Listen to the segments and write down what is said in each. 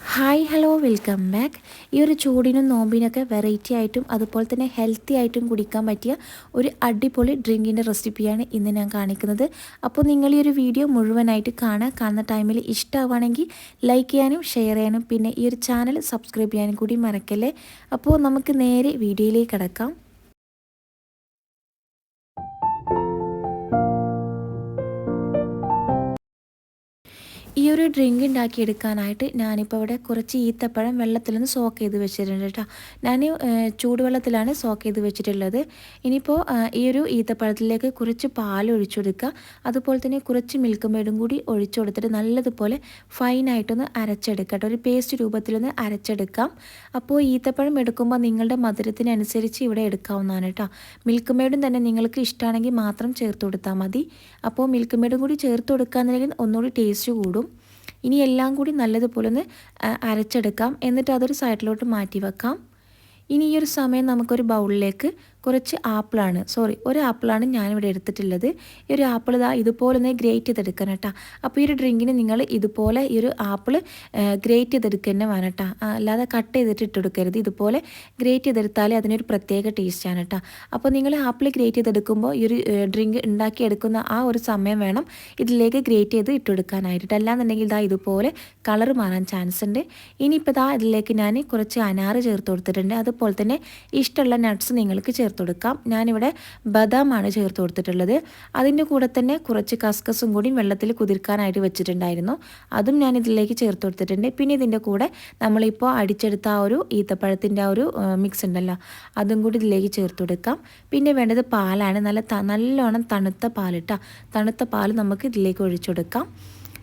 Hi hello welcome back ഈ ഒരു ചൂടിനും നോമ്പിനൊക്കെ വെറൈറ്റി ആയിട്ടും അതുപോലെ തന്നെ ഹെൽത്തി ആയിട്ടും കുടിക്കാൻ പറ്റിയ ഒരു അടിപൊളി ഡ്രിങ്കിന്റെ റെസിപ്പിയാണ് ഇന്ന് ഞാൻ കാണിക്കുന്നത്. അപ്പോൾ നിങ്ങൾ ഈ ഒരു വീഡിയോ മുഴുവനായിട്ട് കാണുക. കാണുന്ന ടൈമിൽ ഇഷ്ടമാവുകയാണെങ്കിൽ ലൈക്ക് ചെയ്യാനും ഷെയർ ചെയ്യാനും പിന്നെ ഈ ഒരു ചാനൽ സബ്സ്ക്രൈബ് ചെയ്യാനും കൂടി മറക്കല്ലേ? അപ്പോൾ നമുക്ക് നേരെ വീഡിയോയിലേക്ക് കിടക്കാം. ഒരു ഡ്രിങ്ക് ഉണ്ടാക്കിയെടുക്കാനായിട്ട് ഞാനിപ്പോൾ ഇവിടെ കുറച്ച് ഈത്തപ്പഴം വെള്ളത്തിൽ വെള്ളത്തിലൊന്ന് സോക്ക് ചെയ്ത് വെച്ചിട്ടുണ്ട് കേട്ടോ. ഞാൻ ചൂടുവെള്ളത്തിലാണ് സോക്ക് ചെയ്ത് വെച്ചിട്ടുള്ളത്. ഇനിയിപ്പോൾ ഈ ഒരു ഈത്തപ്പഴത്തിലേക്ക് കുറച്ച് പാൽ ഒഴിച്ചു കൊടുക്കുക. അതുപോലെ തന്നെ കുറച്ച് മിൽക്ക് മേടും കൂടി ഒഴിച്ചു കൊടുത്തിട്ട് നല്ലതുപോലെ ഫൈനായിട്ടൊന്ന് അരച്ചെടുക്കട്ടെ ഒരു പേസ്റ്റ് രൂപത്തിലൊന്ന് അരച്ചെടുക്കാം. അപ്പോൾ ഈത്തപ്പഴം എടുക്കുമ്പോൾ നിങ്ങളുടെ മധുരത്തിനനുസരിച്ച് ഇവിടെ എടുക്കാവുന്നതാണ് കേട്ടോ. മിൽക്ക് മേടും തന്നെ നിങ്ങൾക്ക് ഇഷ്ടമാണെങ്കിൽ മാത്രം ചേർത്ത് കൊടുത്താൽ മതി. അപ്പോൾ മിൽക്ക് മേടും കൂടി ചേർത്ത് കൊടുക്കുകയെന്നുണ്ടെങ്കിൽ ഒന്നുകൂടി ടേസ്റ്റ് കൂടും. ഇനി എല്ലാം കൂടി നല്ലതുപോലെ ഒന്ന് അരച്ചെടുക്കാം. എന്നിട്ട് അതൊരു സൈഡിലോട്ട് മാറ്റി വെക്കാം ഇനി ഈ ഒരു സമയം നമുക്കൊരു ബൗളിലേക്ക് കുറച്ച് ആപ്പിളാണ്. സോറി ഒരു ആപ്പിളാണ് ഞാനിവിടെ എടുത്തിട്ടുള്ളത്. ഈ ഒരു ആപ്പിൾ ഇതാ ഇതുപോലെ ഒന്ന് ഗ്രേറ്റ് ചെയ്തെടുക്കണം കേട്ടോ. അപ്പോൾ ഈ ഒരു ഡ്രിങ്കിന് നിങ്ങൾ ഇതുപോലെ ഈ ഒരു ആപ്പിൾ ഗ്രേറ്റ് ചെയ്തെടുക്കുക തന്നെ വേണം കേട്ടോ അല്ലാതെ കട്ട് ചെയ്തിട്ട് ഇട്ടെടുക്കരുത് ഇതുപോലെ ഗ്രേറ്റ് ചെയ്തെടുത്താലേ അതിനൊരു പ്രത്യേക ടേസ്റ്റാണ് കേട്ടോ. അപ്പോൾ നിങ്ങൾ ആപ്പിൾ ഗ്രേറ്റ് ചെയ്തെടുക്കുമ്പോൾ ഈ ഒരു ഡ്രിങ്ക് ഉണ്ടാക്കിയെടുക്കുന്ന ആ ഒരു സമയം വേണം ഇതിലേക്ക് ഗ്രേറ്റ് ചെയ്ത് ഇട്ടെടുക്കാനായിട്ട് അല്ലാന്നുണ്ടെങ്കിൽ ഇതാ ഇതുപോലെ കളർ മാറാൻ ചാൻസ് ഉണ്ട്. ഇനിയിപ്പോൾ ഇതാ ഇതിലേക്ക് ഞാൻ കുറച്ച് അനാറ് ചേർത്ത് കൊടുത്തിട്ടുണ്ട്. അതുപോലെ തന്നെ ഇഷ്ടമുള്ള നട്ട്സ് നിങ്ങൾക്ക് ചേർത്ത് ചേർത്ത് കൊടുക്കാം ഞാനിവിടെ ബദാമാണ് ചേർത്ത് കൊടുത്തിട്ടുള്ളത് അതിന്റെ കൂടെ തന്നെ കുറച്ച് കസ്കസും കൂടി വെള്ളത്തിൽ കുതിർക്കാനായിട്ട് വെച്ചിട്ടുണ്ടായിരുന്നു. അതും ഞാൻ ഇതിലേക്ക് ചേർത്ത് കൊടുത്തിട്ടുണ്ട് പിന്നെ ഇതിന്റെ കൂടെ നമ്മളിപ്പോൾ അടിച്ചെടുത്ത ആ ഒരു ഈത്തപ്പഴത്തിന്റെ ആ ഒരു മിക്സ് ഉണ്ടല്ലോ അതും കൂടി ഇതിലേക്ക് ചേർത്ത് കൊടുക്കാം പിന്നെ വേണ്ടത് പാലാണ്. നല്ല നല്ലോണം തണുത്ത പാലിട്ടാ. തണുത്ത പാൽ നമുക്ക് ഇതിലേക്ക് ഒഴിച്ചു കൊടുക്കാം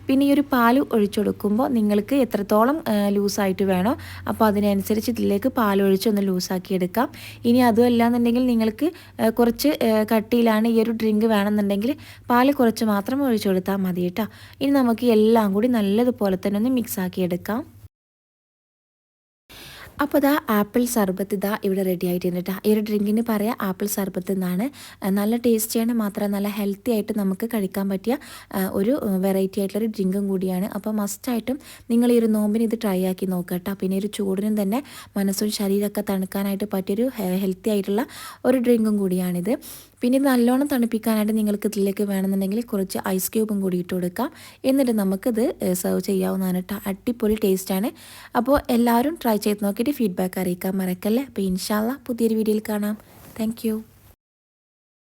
പിന്നെ ഈ ഒരു പാൽ ഒഴിച്ചെടുക്കുമ്പോൾ നിങ്ങൾക്ക് എത്രത്തോളം ലൂസായിട്ട് വേണോ അപ്പോൾ അതിനനുസരിച്ച് ഇതിലേക്ക് പാൽ ഒഴിച്ച് ഒന്ന് ലൂസാക്കി എടുക്കാം. ഇനി അതുമല്ല എന്നുണ്ടെങ്കിൽ നിങ്ങൾക്ക് കുറച്ച് കട്ടിയിലാണ് ഈ ഒരു ഡ്രിങ്ക് വേണമെന്നുണ്ടെങ്കിൽ പാൽ കുറച്ച് മാത്രം ഒഴിച്ചു കൊടുത്താൽ മതി കേട്ടോ. ഇനി നമുക്ക് എല്ലാം കൂടി നല്ലതുപോലെ തന്നെ ഒന്ന് മിക്സ് ആക്കി എടുക്കാം. അപ്പോൾ ഇതാ ആപ്പിൾ സർബത്ത് ഇതാ ഇവിടെ റെഡി ആയിട്ടുണ്ട് ഈ ഒരു ഡ്രിങ്കിന് പറയാം ആപ്പിൾ സർബത്ത് എന്നാണ്. നല്ല ടേസ്റ്റിയാണ് മാത്രം നല്ല ഹെൽത്തി ആയിട്ട് നമുക്ക് കഴിക്കാൻ പറ്റിയ ഒരു വെറൈറ്റി ആയിട്ടുള്ളൊരു ഡ്രിങ്കും കൂടിയാണ്. അപ്പോൾ മസ്റ്റായിട്ടും നിങ്ങൾ ഈ ഒരു നോമ്പിന് ഇത് ട്രൈ ആക്കി നോക്കുക കേട്ടോ പിന്നെ ഒരു ചൂടിനും തന്നെ മനസ്സും ശരീരമൊക്കെ തണുക്കാനായിട്ട് പറ്റിയൊരു ഹെൽത്തി ആയിട്ടുള്ള ഒരു ഡ്രിങ്കും കൂടിയാണിത്. പിന്നെ ഇത് നല്ലോണം തണുപ്പിക്കാനായിട്ട് നിങ്ങൾക്ക് ഇതിലേക്ക് വേണമെന്നുണ്ടെങ്കിൽ കുറച്ച് ഐസ് ക്യൂബും കൂടി ഇട്ട് കൊടുക്കാം. എന്നിട്ട് നമുക്കിത് സെർവ് ചെയ്യാവുന്നതാണ് കേട്ടോ അടിപൊളി ടേസ്റ്റാണ് അപ്പോൾ എല്ലാവരും ട്രൈ ചെയ്ത് നോക്കിയിട്ട് ഫീഡ്ബാക്ക് അറിയിക്കാൻ മറക്കല്ലേ അപ്പോൾ ഇൻഷാല്ല പുതിയൊരു വീഡിയോയിൽ കാണാം താങ്ക്